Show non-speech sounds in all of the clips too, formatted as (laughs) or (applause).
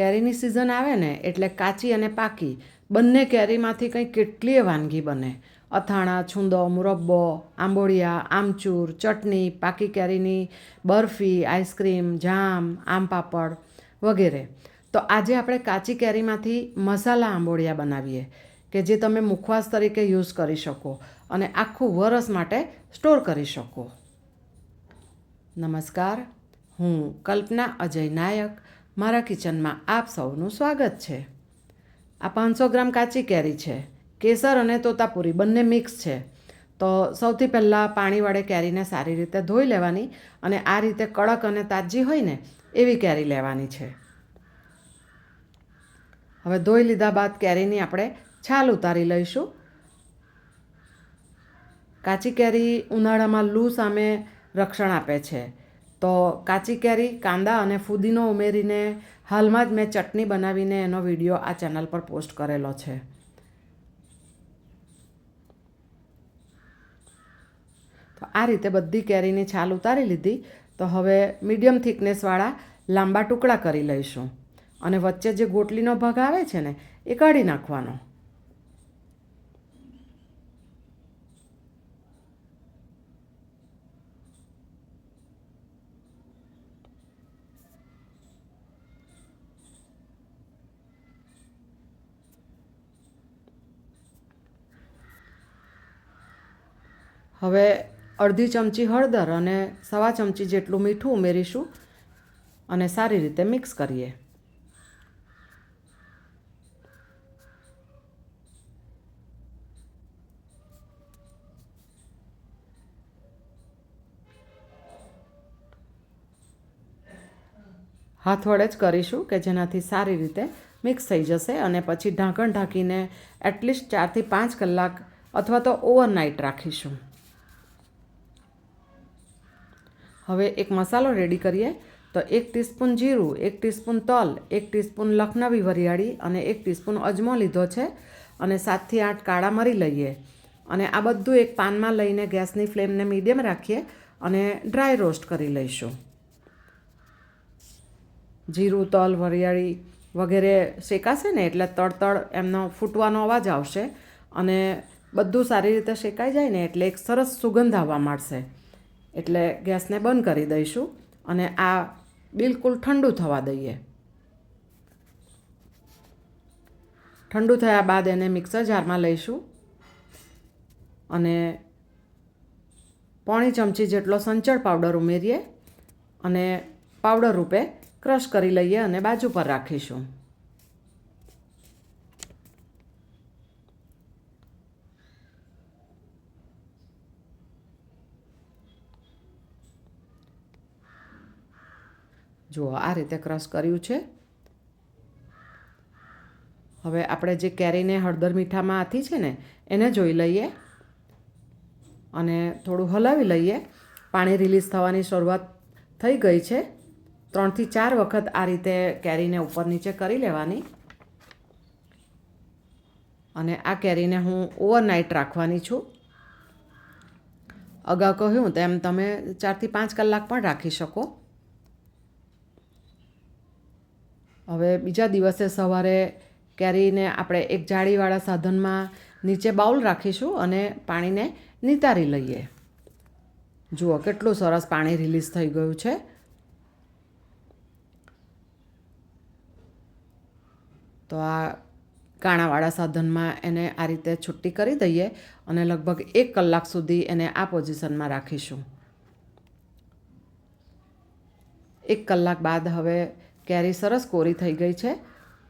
કેરીની સિઝન આવે ને, એટલે કાચી અને પાકી, બંને કેરીમાંથી કંઈ કેટલીય વાનગી બને. અથાણા છુંદો મુરબ્બો આંબોળિયા, આમચૂર, ચટણી, પાકી કેરીની બરફી, આઈસ્ક્રીમ, જામ, આમ પાપડ વગેરે. તો આજે આપણે કાચી કેરીમાંથી મસાલા આંબોળિયા બનાવીએ, કે જે તમે મુખવાસ તરીકે યુઝ કરી શકો અને આખું વરસ માટે સ્ટોર કરી શકો. નમસ્કાર, હું કલ્પના અજય નાયક મારા કિચનમાં આપ સૌનું સ્વાગત છે. આ પાંચસો ગ્રામ કાચી કેરી છે, કેસર અને તોતાપુરી બંને મિક્સ છે. તો સૌથી પહેલાં પાણી વડે કેરીને સારી રીતે ધોઈ લેવાની અને આ રીતે કડક અને તાજી હોય ને એવી કેરી લેવાની છે. હવે ધોઈ લીધા બાદ કેરીની આપણે છાલ ઉતારી લઈશું. કાચી કેરી ઉનાળામાં લૂ સામે રક્ષણ આપે છે. તો કાચી કેરી, કાંદા અને ફુદીનો ઉમેરીને હાલમાં જ મેં ચટણી બનાવીને એનો વીડિયો આ ચેનલ પર પોસ્ટ કરેલો છે. તો આ રીતે બધી કેરીની છાલ ઉતારી લીધી. તો હવે મીડિયમ થિકનેસવાળા લાંબા ટુકડા કરી લઈશું. અને વચ્ચે જે ગોટલીનો ભાગ આવે છે ને, એ કાઢી નાખવાનો. હવે અડધી ચમચી હળદર અને સવા ચમચી જેટલું મીઠું ઉમેરીશું અને સારી રીતે મિક્સ કરીએ. હાથ વડે જ કરીશું કે જેનાથી સારી રીતે મિક્સ થઈ જશે અને પછી ઢાંકણ ઢાંકીને એટલીસ્ટ ચારથી પાંચ કલાક અથવા તો ઓવરનાઇટ રાખીશું. હવે એક મસાલો રેડી કરીએ. તો એક ટીસ્પૂન જીરું, એક ટીસ્પૂન તલ, એક ટીસ્પૂન લખનવી વરિયાળી અને એક ટીસ્પૂન અજમો લીધો છે અને સાતથી આઠ કાળા મરી લઈએ. અને આ બધું એક પાનમાં લઈને ગેસની ફ્લેમને મીડિયમ રાખીએ અને ડ્રાય રોસ્ટ કરી લઈશું. જીરું, તલ, વરિયાળી વગેરે શેકાશે ને એટલે તળતળ એમનો ફૂટવાનો અવાજ આવશે અને બધું સારી રીતે શેકાઈ જાય ને એટલે એક સરસ સુગંધ આવવા માંડશે. એટલે ગેસને બંધ કરી દઈશું અને આ બિલકુલ ઠંડુ થવા દઈએ. ઠંડુ થયા બાદ એને મિક્સર જારમાં લઈશું અને પોણી ચમચી જેટલો સંચળ પાવડર ઉમેરીએ અને પાવડર રૂપે ક્રશ કરી લઈએ અને બાજુ પર રાખીશું. જુઓ, આ રીતે ક્રશ કર્યું છે. હવે આપણે જે કેરીને હળદર મીઠામાં આથી છે ને, એને જોઈ લઈએ અને થોડું હલાવી લઈએ. પાણી રિલીઝ થવાની શરૂઆત થઈ ગઈ છે. ત્રણથી ચાર વખત આ રીતે કેરીને ઉપર નીચે કરી લેવાની. અને આ કેરીને હું ઓવરનાઇટ રાખવાની છું. અગાઉ કહ્યું તેમ તમે ચારથી પાંચ કલાક પણ રાખી શકો. હવે બીજા દિવસે સવારે કેરીને આપણે એક જાળીવાળા સાધનમાં નીચે બાઉલ રાખીશું અને પાણીને નિતારી લઈએ. જુઓ કેટલું સરસ પાણી રિલીઝ થઈ ગયું છે. તો આ કાણાવાળા સાધનમાં એને આ રીતે છુટ્ટી કરી દઈએ અને લગભગ એક કલાક સુધી એને આ પોઝિશનમાં રાખીશું. એક કલાક બાદ હવે કેરી સરસ કોરી થઈ ગઈ છે,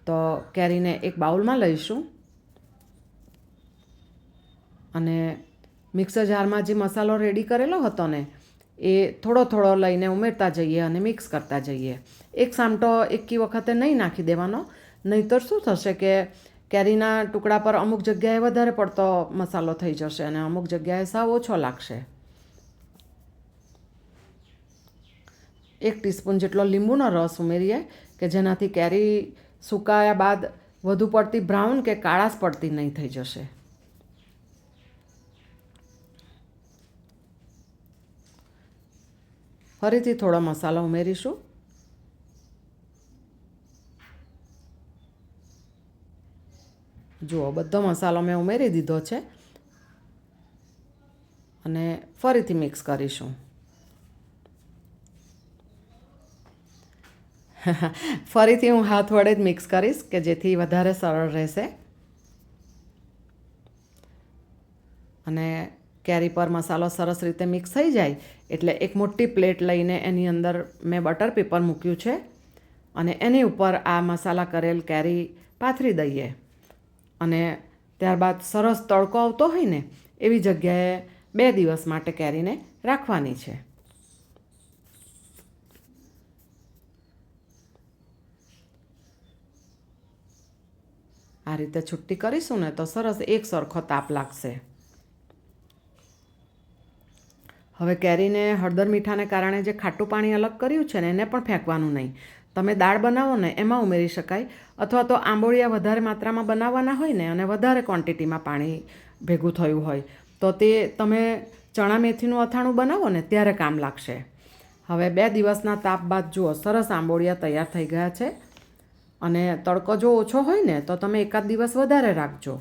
તો કેરીને એક બાઉલમાં લઈશું. અને મિક્સર જારમાં જે મસાલો રેડી કરેલો હતો ને, એ થોડો થોડો લઈને ઉમેરતા જઈએ અને મિક્સ કરતા જઈએ. એક સામટો એકી વખતે નહીં નાખી દેવાનો, નહીંતર શું થશે કે કેરીના ટુકડા પર અમુક જગ્યાએ વધારે પડતો મસાલો થઈ જશે અને અમુક જગ્યાએ સાવ ઓછો લાગશે. એક ટીસ્પૂન જેટલો લીંબુનો રસ ઉમેરીએ કે જેનાથી કેરી સુકાયા બાદ વધુ પડતી બ્રાઉન કે કાળાશ પડતી નહીં થઈ જશે. ફરીથી થોડો મસાલો ઉમેરીશું. જુઓ, બધો મસાલો મેં ઉમેરી દીધો છે. અને ફરીથી મિક્સ કરીશું. (laughs) ફરીથી હું હાથ વડે જ મિક્સ કરીશ કે જેથી વધારે સરળ રહેશે. અને કેરી પર મસાલો સરસ રીતે મિક્સ થઈ જાય એટલે એક મોટી પ્લેટ લઈને એની અંદર મેં બટર પેપર મૂક્યું છે અને એની ઉપર આ મસાલા કરેલ કેરી પાથરી દઈએ. અને ત્યારબાદ સરસ તડકો આવતો હોય ને એવી જગ્યાએ બે દિવસ માટે કેરીને રાખવાની છે. આ રીતે છુટ્ટી કરીશું ને તો સરસ એક સરખો તાપ લાગશે. હવે કેરીને હળદર મીઠાને કારણે જે ખાટું પાણી અલગ કર્યું છે ને એને પણ ફેંકવાનું નહીં. તમે દાળ બનાવો ને એમાં ઉમેરી શકાય. અથવા તો આંબોળિયા વધારે માત્રામાં બનાવવાના હોય ને અને વધારે ક્વોન્ટિટીમાં પાણી ભેગું થયું હોય. તો તે તમે ચણા મેથીનું અથાણું બનાવો ને ત્યારે કામ લાગશે. હવે બે દિવસના તાપ બાદ જુઓ, સરસ આંબોળિયા તૈયાર થઈ ગયા છે. અને તડકો જો ઓછો હોય ને, તો તમે એકાદ દિવસ વધારે રાખજો.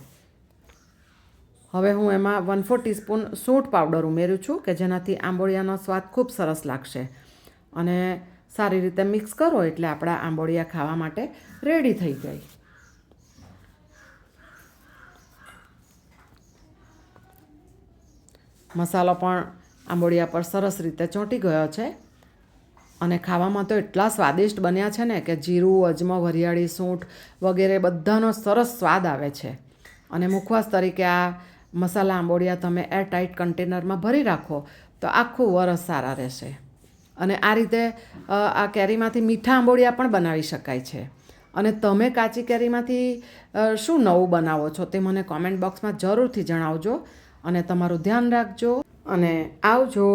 હવે હું એમાં વન ફોર ટીસ્પૂન સૂંઠ પાવડર ઉમેરું છું, કે જેનાથી આંબોળિયાનો સ્વાદ ખૂબ સરસ લાગશે. અને સારી રીતે મિક્સ કરો એટલે આપણા આંબોળિયા ખાવા માટે રેડી થઈ જાય. મસાલો પણ આંબોળિયા પર સરસ રીતે ચોંટી ગયો છે. અને ખાવામાં તો એટલા સ્વાદિષ્ટ બન્યા છે ને કે જીરું, અજમો, વરિયાળી, સૂંઠ વગેરે બધાનો સરસ સ્વાદ આવે છે. અને મુખવાસ તરીકે આ મસાલા આંબોળિયા તમે એરટાઇટ કન્ટેનરમાં ભરી રાખો તો આખું વરસ સારા રહેશે. અને આ રીતે આ કેરીમાંથી મીઠા આંબોળિયા પણ બનાવી શકાય છે. અને તમે કાચી કેરીમાંથી શું નવું બનાવો છો તે મને કોમેન્ટ બોક્સમાં જરૂરથી જણાવજો અને તમારું ધ્યાન રાખજો. અને આવજો.